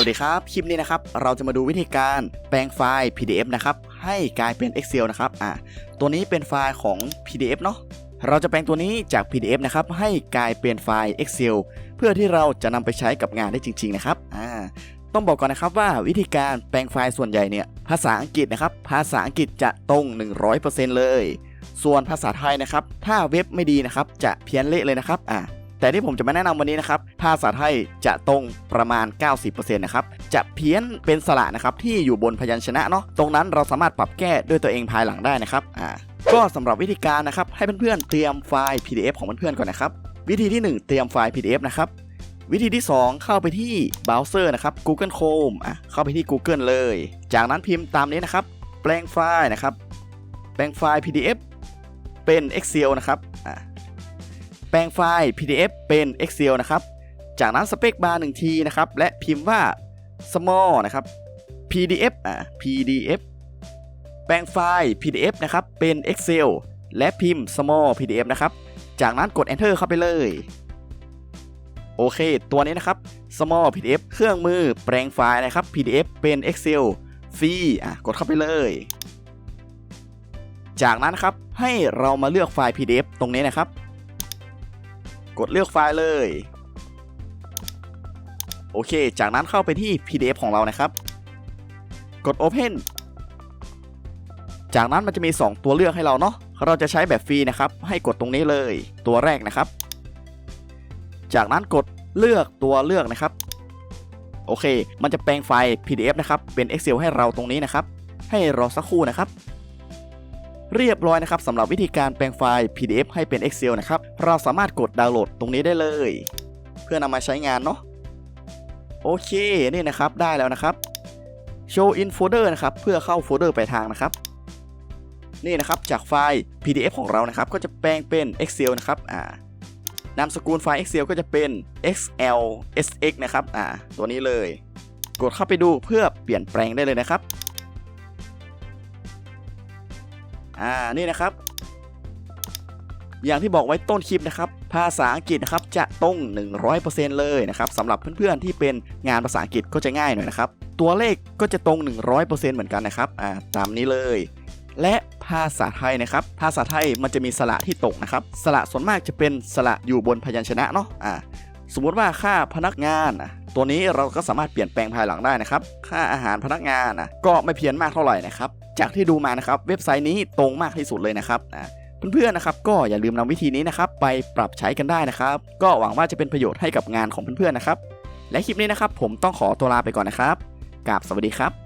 วัสดีครับ คลิปนี้นะครับ เราจะมาดูวิธีการแปลงไฟล์ PDF นะครับ ให้กลายเป็น Excel นะครับ อ่า ตัวนี้เป็นไฟล์ของ PDF เนาะ เราจะแปลงตัวนี้จาก PDF นะครับ ให้กลายเป็นไฟล์ Excel เพื่อที่เราจะนำไปใช้กับงานได้จริง ๆ นะครับ อ่า ต้องบอกก่อนนะครับว่าวิธีการแปลงไฟล์ส่วนใหญ่เนี่ย ภาษาอังกฤษนะครับ ภาษาอังกฤษจะตรง 100%เลย ส่วนภาษาไทยนะครับ ถ้าเว็บไม่ดีนะครับ จะเพี้ยนเละเลยนะครับ อ่า แต่ที่ผมจะมาแนะนำวันนี้นะครับภาษาไทยจะตรงประมาณ 90%นะครับจะเพี้ยนเป็นสระนะครับที่อยู่บนพยัญชนะเนาะตรงนั้นเราสามารถปรับแก้ด้วยตัวเองภายหลังได้นะครับอ่าก็สำหรับวิธีการนะครับให้เพื่อนๆเตรียมไฟล์ PDF ของเพื่อนๆก่อนนะครับวิธีที่ 1 เตรียมไฟล์ PDF นะครับวิธีที่ 2 เข้าไปที่เบราว์เซอร์นะครับ Google Chrome อะเข้าไปที่ Google เลย จากนั้นพิมพ์ตามนี้นะครับ แปลงไฟล์นะครับ แปลงไฟล์ PDF เป็น Excel นะครับ แปลงไฟล์ PDF เป็น Excel นะครับ จากนั้นสเปคบาร์หนึ่งทีนะครับ และพิมพ์ว่า small นะครับ PDF อะ PDF แปลงไฟล์ PDF นะครับ เป็น Excel และพิมพ์ small PDF นะครับ จากนั้นกด enter เข้าไปเลย โอเค ตัวนี้นะครับ small PDF เครื่องมือแปลงไฟล์นะครับ PDF เป็น Excel ฟรีอะกดเข้าไปเลย จากนั้นนะครับให้เรามาเลือกไฟล์ PDF ตรงนี้นะครับ กดเลือกไฟล์เลย โอเค จากนั้นเข้าไปที่ PDF ของเรานะครับ กด Open จากนั้นมันจะมี 2 ตัวเลือกให้เราเนาะ เราจะใช้แบบฟรีนะครับ ให้กดตรงนี้เลย ตัวแรกนะครับ จากนั้นกดเลือกตัวเลือกนะครับ โอเค มันจะแปลงไฟล์ PDF นะครับ เป็น Excel ให้เราตรงนี้นะครับ ให้รอสักครู่นะครับ เรียบร้อยนะครับสำหรับวิธีการแปลงไฟล์ PDF ให้เป็น Excel นะครับ เราสามารถกดดาวน์โหลดตรงนี้ได้เลย เพื่อนำมาใช้งานเนาะโอเคนี่นะครับได้แล้วนะครับ Show in folder นะครับเพื่อเข้าโฟลเดอร์ไปลายทางนะครับ นี่นะครับจากไฟล์ PDF ของเรานะครับ ก็จะแปลงเป็น Excel นะครับอ่านามสกุลไฟล์ Excel ก็จะเป็น XLSX นะครับอ่าตัวนี้เลย กดเข้าไปดูเพื่อเปลี่ยนแปลงได้เลยนะครับ อ่านี่นะครับ อย่างที่บอกไว้ต้นคลิปนะครับ ภาษาอังกฤษนะครับจะตรง100%เลยนะครับสำหรับเพื่อนๆที่เป็นงานภาษาอังกฤษก็จะง่ายหน่อยนะครับ ตัวเลขก็จะตรง 100%เหมือนกันนะครับอ่าตามนี้เลย และภาษาไทยนะครับ ภาษาไทยมันจะมีสระที่ตกนะครับ สระส่วนมากจะเป็นสระอยู่บนพยัญชนะเนาะอ่าสมมติว่าค่าพนักงานอะตัวนี้เราก็สามารถเปลี่ยนแปลงภายหลังได้นะครับ ค่าอาหารพนักงานอะก็ไม่เพี้ยนมากเท่าไหร่นะครับ จากที่ดูมานะครับเว็บไซต์นี้ตรงมากที่สุดเลยนะครับเพื่อนๆนะครับก็อย่าลืมนำวิธีนี้นะครับไปปรับใช้กันได้นะครับ ก็หวังว่าจะเป็นประโยชน์ให้กับงานของเพื่อนๆนะครับ และคลิปนี้นะครับผมต้องขอตัวลาไปก่อนนะครับกราบสวัสดีครับ